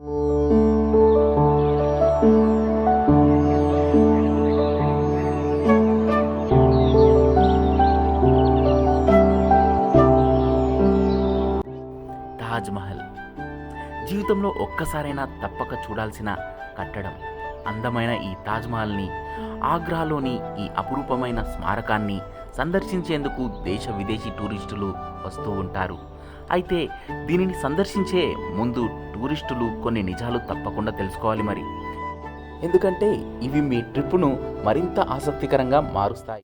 తాజ్మహల్. జీవితంలో ఒక్కసారైనా తప్పక చూడాల్సిన కట్టడం అందమైన ఈ తాజ్ మహల్ని ఆగ్రాలోని ఈ అపురూపమైన స్మారకాన్ని సందర్శించేందుకు దేశ విదేశీ టూరిస్టులు వస్తూ ఉంటారు. అయితే దీనిని సందర్శించే ముందు టూరిస్టులు కొన్ని నిజాలు తప్పకుండా తెలుసుకోవాలి మరి. ఎందుకంటే ఇవి మీ ట్రిప్పును మరింత ఆసక్తికరంగా మారుస్తాయి.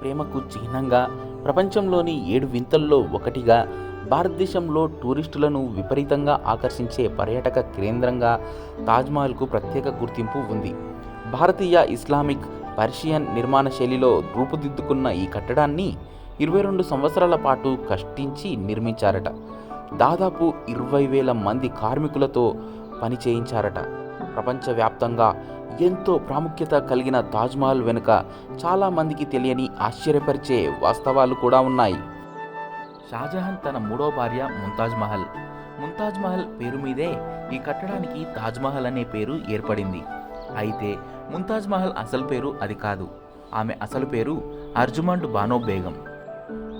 ప్రేమకు చిహ్నంగా ప్రపంచంలోని ఏడు వింతల్లో ఒకటిగా భారతదేశంలో టూరిస్టులను విపరీతంగా ఆకర్షించే పర్యాటక కేంద్రంగా తాజ్మహల్కు ప్రత్యేక గుర్తింపు ఉంది. భారతీయ ఇస్లామిక్ పర్షియన్ నిర్మాణ శైలిలో రూపుదిద్దుకున్న ఈ కట్టడాన్ని ఇరవై రెండు సంవత్సరాల పాటు కష్టించి నిర్మించారట. దాదాపు ఇరవై వేల మంది కార్మికులతో పని చేయించారట ప్రపంచవ్యాప్తంగా ఎంతో ప్రాముఖ్యత కలిగిన తాజ్మహల్ వెనుక చాలామందికి తెలియని ఆశ్చర్యపరిచే వాస్తవాలు కూడా ఉన్నాయి. షాజహాన్ తన మూడో భార్య ముంతాజ్ మహల్. ముంతాజ్ మహల్ పేరు మీదే ఈ కట్టడానికి తాజ్మహల్ అనే పేరు ఏర్పడింది. అయితే ముంతాజ్ మహల్ అసలు పేరు అది కాదు. ఆమె అసలు పేరు అర్జుమాండ్ బానో బేగం.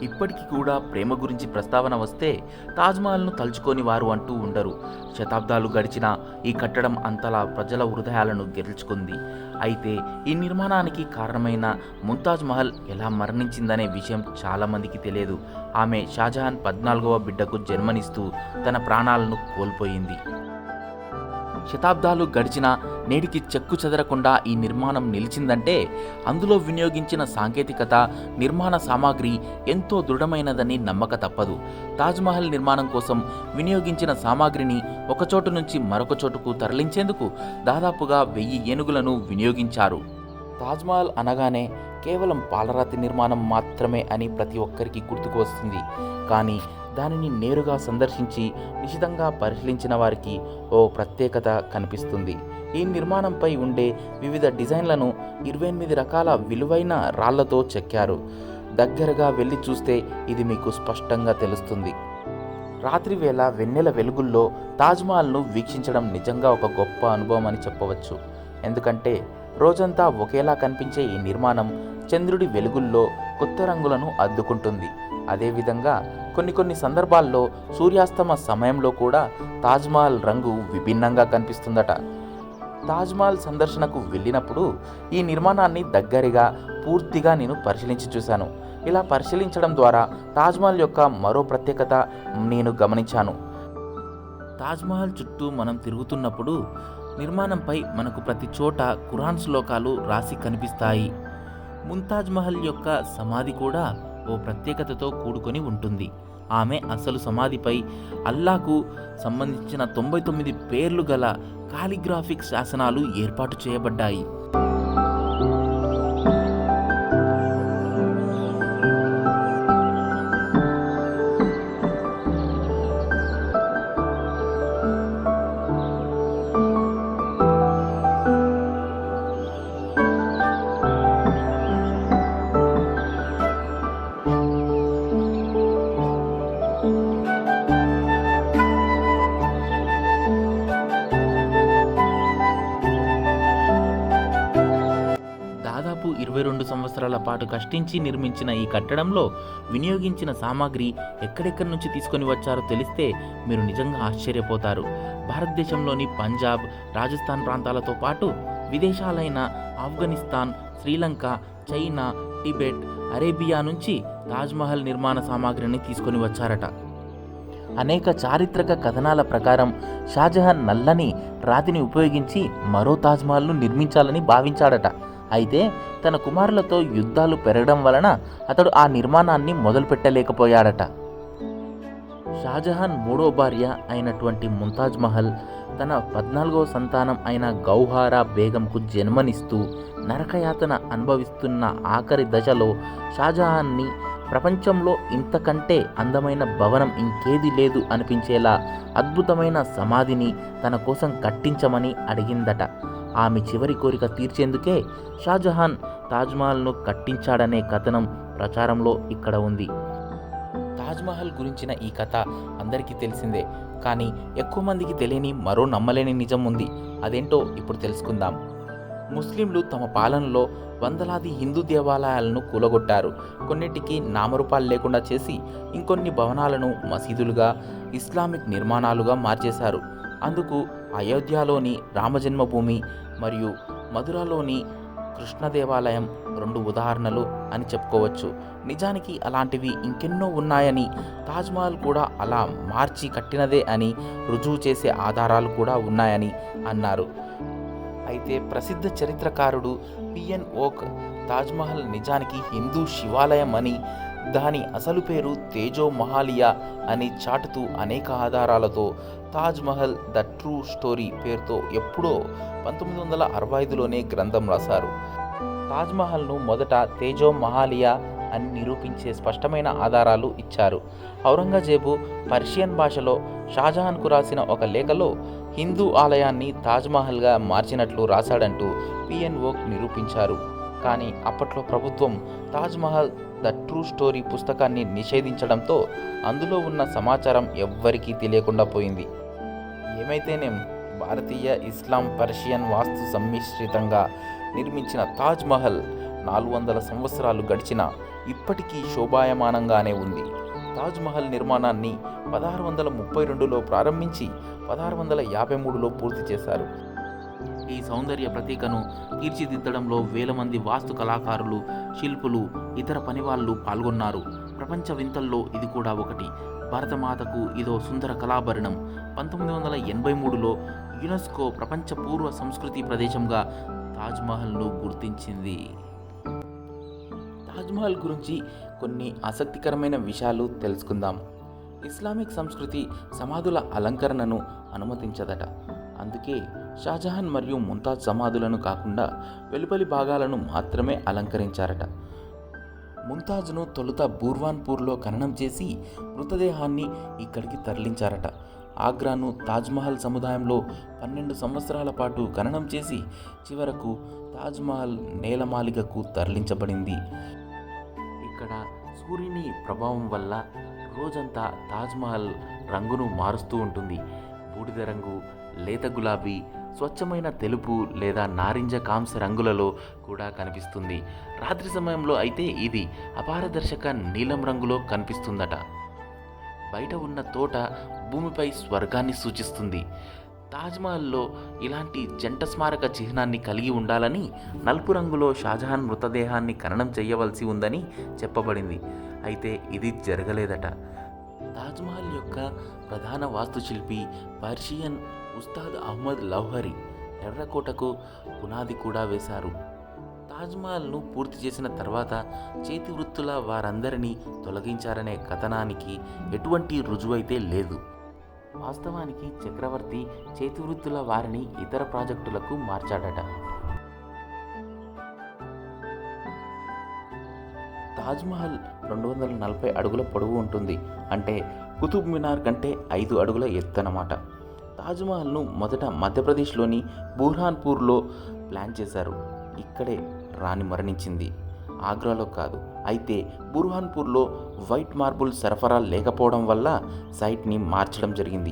ఇప్పటికీ కూడా ప్రేమ గురించి ప్రస్తావన వస్తే తాజ్మహల్ను తలుచుకొని వారు అంటూ ఉండరు. శతాబ్దాలు గడిచిన ఈ కట్టడం అంతలా ప్రజల హృదయాలను గెలుచుకుంది. అయితే ఈ నిర్మాణానికి కారణమైన ముంతాజ్ మహల్ ఎలా మరణించిందనే విషయం చాలామందికి తెలియదు. ఆమె షాజహాన్ పద్నాలుగవ బిడ్డకు జన్మనిస్తూ తన ప్రాణాలను కోల్పోయింది. శతాబ్దాలు గడిచిన నేటికి చెక్కు చెదరకుండా ఈ నిర్మాణం నిలిచిందంటే అందులో వినియోగించిన సాంకేతికత నిర్మాణ సామాగ్రి ఎంతో దృఢమైనదని నమ్మక తప్పదు. తాజ్మహల్ నిర్మాణం కోసం వినియోగించిన సామాగ్రిని ఒకచోటు నుంచి మరొక చోటుకు తరలించేందుకు దాదాపుగా వెయ్యి ఏనుగులను వినియోగించారు. తాజ్మహల్ అనగానే కేవలం పాలరాతి నిర్మాణం మాత్రమే అని ప్రతి ఒక్కరికి గుర్తుకు వస్తుంది. కానీ దానిని నేరుగా సందర్శించి నిశితంగా పరిశీలించిన వారికి ఓ ప్రత్యేకత కనిపిస్తుంది. ఈ నిర్మాణంపై ఉండే వివిధ డిజైన్లను ఇరవై ఎనిమిది రకాల విలువైన రాళ్ళతో చెక్కారు. దగ్గరగా వెళ్ళి చూస్తే ఇది మీకు స్పష్టంగా తెలుస్తుంది. రాత్రి వేళ వెన్నెల వెలుగుల్లో తాజ్మహల్ను వీక్షించడం నిజంగా ఒక గొప్ప అనుభవం అని చెప్పవచ్చు. ఎందుకంటే రోజంతా ఒకేలా కనిపించే ఈ నిర్మాణం చంద్రుడి వెలుగుల్లో కొత్త రంగులను అద్దుకుంటుంది. అదేవిధంగా కొన్ని కొన్ని సందర్భాల్లో సూర్యాస్తమ సమయంలో కూడా తాజ్మహల్ రంగు విభిన్నంగా కనిపిస్తుందట. తాజ్మహల్ సందర్శనకు వెళ్ళినప్పుడు ఈ నిర్మాణాన్ని దగ్గరగా పూర్తిగా నేను పరిశీలించి చూశాను. ఇలా పరిశీలించడం ద్వారా తాజ్మహల్ యొక్క మరో ప్రత్యేకత నేను గమనించాను. తాజ్మహల్ చుట్టూ మనం తిరుగుతున్నప్పుడు నిర్మాణంపై మనకు ప్రతి చోట ఖురాన్ శ్లోకాలు రాసి కనిపిస్తాయి. ముంతాజ్ మహల్ యొక్క సమాధి కూడా ఓ ప్రత్యేకతతో కూడుకొని ఉంటుంది. ఆమె అసలు సమాధిపై అల్లాకు సంబంధించిన తొంభై తొమ్మిది పేర్లు గల కాలిగ్రాఫిక్ శాసనాలు ఏర్పాటు చేయబడ్డాయి. సంవత్సరాల పాటు కష్టించి నిర్మించిన ఈ కట్టడంలో వినియోగించిన సామాగ్రి ఎక్కడెక్కడి నుంచి తీసుకొని వచ్చారో తెలిస్తే మీరు నిజంగా ఆశ్చర్యపోతారు. భారతదేశంలోని పంజాబ్ రాజస్థాన్ ప్రాంతాలతో పాటు విదేశాలైన Afghanistan Sri Lanka China Tibet Arabia నుంచి తాజ్మహల్ నిర్మాణ సామాగ్రిని తీసుకొని వచ్చారట. అనేక చారిత్రక కథనాల ప్రకారం షాజహాన్ నల్లని రాతిని ఉపయోగించి మరో తాజ్మహల్ను నిర్మించాలని భావించాడట. అయితే తన కుమారులతో యుద్ధాలు పెరగడం వలన అతడు ఆ నిర్మాణాన్ని మొదలుపెట్టలేకపోయాడట. షాజహాన్ మూడో భార్య అయినటువంటి ముంతాజ్ మహల్ తన పద్నాలుగవ సంతానం అయిన గౌహారా బేగంకు జన్మనిస్తూ నరకయాతన అనుభవిస్తున్న ఆఖరి దశలో షాజహాన్ని ప్రపంచంలో ఇంతకంటే అందమైన భవనం ఇంకేది లేదు అనిపించేలా అద్భుతమైన సమాధిని తన కోసం కట్టించమని అడిగిందట. ఆమె చివరి కోరిక తీర్చేందుకే షాజహాన్ తాజ్మహల్ను కట్టించాడనే కథనం ప్రచారంలో ఇక్కడ ఉంది. తాజ్మహల్ గురించిన ఈ కథ అందరికీ తెలిసిందే కానీ ఎక్కువ మందికి తెలియని మరో నమ్మలేని నిజం ఉంది. అదేంటో ఇప్పుడు తెలుసుకుందాం. ముస్లింలు తమ పాలనలో వందలాది హిందూ దేవాలయాలను కూలగొట్టారు. కొన్నిటికి నామరూపాలు లేకుండా చేసి ఇంకొన్ని భవనాలను మసీదులుగా ఇస్లామిక్ నిర్మాణాలుగా మార్చేశారు. అందుకు అయోధ్యలోని రామజన్మభూమి మరియు మధురలోని కృష్ణ దేవాలయం రెండు ఉదాహరణలు అని చెప్పుకోవచ్చు. నిజానికి అలాంటివి ఇంకెన్నో ఉన్నాయని తాజ్మహల్ కూడా అలా మార్చి కట్టినదే అని రుజువు చేసే ఆధారాలు కూడా ఉన్నాయని అన్నారు. అయితే ప్రసిద్ధ చరిత్రకారుడు పిఎన్ ఓక్ తాజ్మహల్ నిజానికి హిందూ శివాలయం అని దాని అసలు పేరు తేజో మహాలియా అని చాటుతూ అనేక ఆధారాలతో తాజ్మహల్ ద ట్రూ స్టోరీ పేరుతో ఎప్పుడో పంతొమ్మిది వందల అరవై ఐదులోనే గ్రంథం రాశారు. తాజ్మహల్ను మొదట తేజో మహాలియా అని నిరూపించే స్పష్టమైన ఆధారాలు ఇచ్చారు. ఔరంగజేబు పర్షియన్ భాషలో షాజహాన్కు రాసిన ఒక లేఖలో హిందూ ఆలయాన్ని తాజ్మహల్గా మార్చినట్లు రాశాడంటూ పిఎన్ఓ నిరూపించారు. కానీ అప్పట్లో ప్రభుత్వం తాజ్మహల్ ద ట్రూ స్టోరీ పుస్తకాన్ని నిషేధించడంతో అందులో ఉన్న సమాచారం ఎవ్వరికీ తెలియకుండా పోయింది. ఏమైతేనేం భారతీయ ఇస్లాం పర్షియన్ వాస్తు సమ్మిశ్రితంగా నిర్మించిన తాజ్మహల్ నాలుగు వందల సంవత్సరాలు గడిచినా ఇప్పటికీ శోభాయమానంగానే ఉంది. తాజ్మహల్ నిర్మాణాన్ని పదహారు వందల ముప్పై రెండులో ప్రారంభించి పదహారు వందల యాభై మూడులో పూర్తి చేశారు. ఈ సౌందర్య ప్రతీకను తీర్చిదిద్దడంలో వేల మంది వాస్తు కళాకారులు శిల్పులు ఇతర పనివాళ్ళు పాల్గొన్నారు. ప్రపంచ వింతల్లో ఇది కూడా ఒకటి. భారతమాతకు ఇదో సుందర కళాభరణం. పంతొమ్మిది వందల ఎనభై మూడులో యునెస్కో ప్రపంచ పూర్వ సంస్కృతి ప్రదేశంగా తాజ్మహల్ను గుర్తించింది. తాజ్మహల్ గురించి కొన్ని ఆసక్తికరమైన విషయాలు తెలుసుకుందాం. ఇస్లామిక్ సంస్కృతి సమాధుల అలంకరణను అనుమతించదట. అందుకే షాజహాన్ మరియు ముంతాజ్ సమాధులను కాకుండా వెలుపలి భాగాలను మాత్రమే అలంకరించారట. ముంతాజ్ను తొలుత బూర్వాన్పూర్లో ఖననం చేసి మృతదేహాన్ని ఇక్కడికి తరలించారట. ఆగ్రాను తాజ్మహల్ సముదాయంలో పన్నెండు సంవత్సరాల పాటు ఖననం చేసి చివరకు తాజ్మహల్ నేలమాలికకు తరలించబడింది. ఇక్కడ సూర్యుని ప్రభావం వల్ల రోజంతా తాజ్మహల్ రంగును మారుస్తూ ఉంటుంది. బూడిద రంగు లేత గులాబీ స్వచ్ఛమైన తెలుపు లేదా నారింజ కాంస రంగులలో కూడా కనిపిస్తుంది. రాత్రి సమయంలో అయితే ఇది అపారదర్శక నీలం రంగులో కనిపిస్తుందట. బయట ఉన్న తోట భూమిపై స్వర్గాన్ని సూచిస్తుంది. తాజ్మహల్లో ఇలాంటి జంట స్మారక చిహ్నాన్ని కలిగి ఉండాలని నలుపు రంగులో షాజహాన్ మృతదేహాన్ని ఖననం చేయవలసి ఉందని చెప్పబడింది. అయితే ఇది జరగలేదట. తాజ్మహల్ యొక్క ప్రధాన వాస్తుశిల్పి పర్షియన్ ఉస్తాద్ అహ్మద్ లౌహరి ఎర్రకోటకు పునాది కూడా వేశారు. తాజ్మహల్ను పూర్తి చేసిన తర్వాత చేతి వృత్తుల వారందరినీ తొలగించారనే కథనానికి ఎటువంటి రుజువైతే లేదు. వాస్తవానికి చక్రవర్తి చేతి వృత్తుల వారిని ఇతర ప్రాజెక్టులకు మార్చాడట. తాజ్మహల్ రెండు వందల నలభై అడుగుల పొడవు ఉంటుంది. అంటే కుతుబ్ మినార్ కంటే ఐదు అడుగుల ఎత్తు అన్నమాట. తాజ్మహల్ను మొదట మధ్యప్రదేశ్లోని బుర్హాన్పూర్లో ప్లాన్ చేశారు. ఇక్కడే రాణి మరణించింది. ఆగ్రాలో కాదు. అయితే బుర్హాన్పూర్లో వైట్ మార్బుల్ సరఫరా లేకపోవడం వల్ల సైట్ని మార్చడం జరిగింది.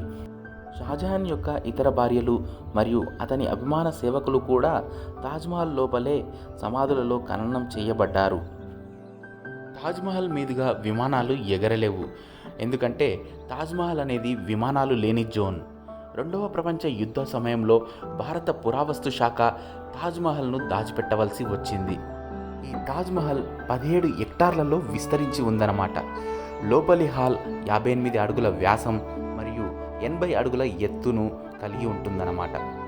షాజహాన్ యొక్క ఇతర భార్యలు మరియు అతని అభిమాన సేవకులు కూడా తాజ్మహల్ లోపలే సమాధులలో ఖననం చేయబడ్డారు. తాజ్మహల్ మీదుగా విమానాలు ఎగరలేవు. ఎందుకంటే తాజ్మహల్ అనేది విమానాలు లేని జోన్. రెండవ ప్రపంచ యుద్ధ సమయంలో భారత పురావస్తు శాఖ తాజ్మహల్ను దాచిపెట్టవలసి వచ్చింది. ఈ తాజ్మహల్ పదిహేడు హెక్టార్లలో విస్తరించి ఉందన్నమాట. లోపలి హాల్ యాభై ఎనిమిది అడుగుల వ్యాసం మరియు ఎనభై అడుగుల ఎత్తును కలిగి ఉంటుందన్నమాట.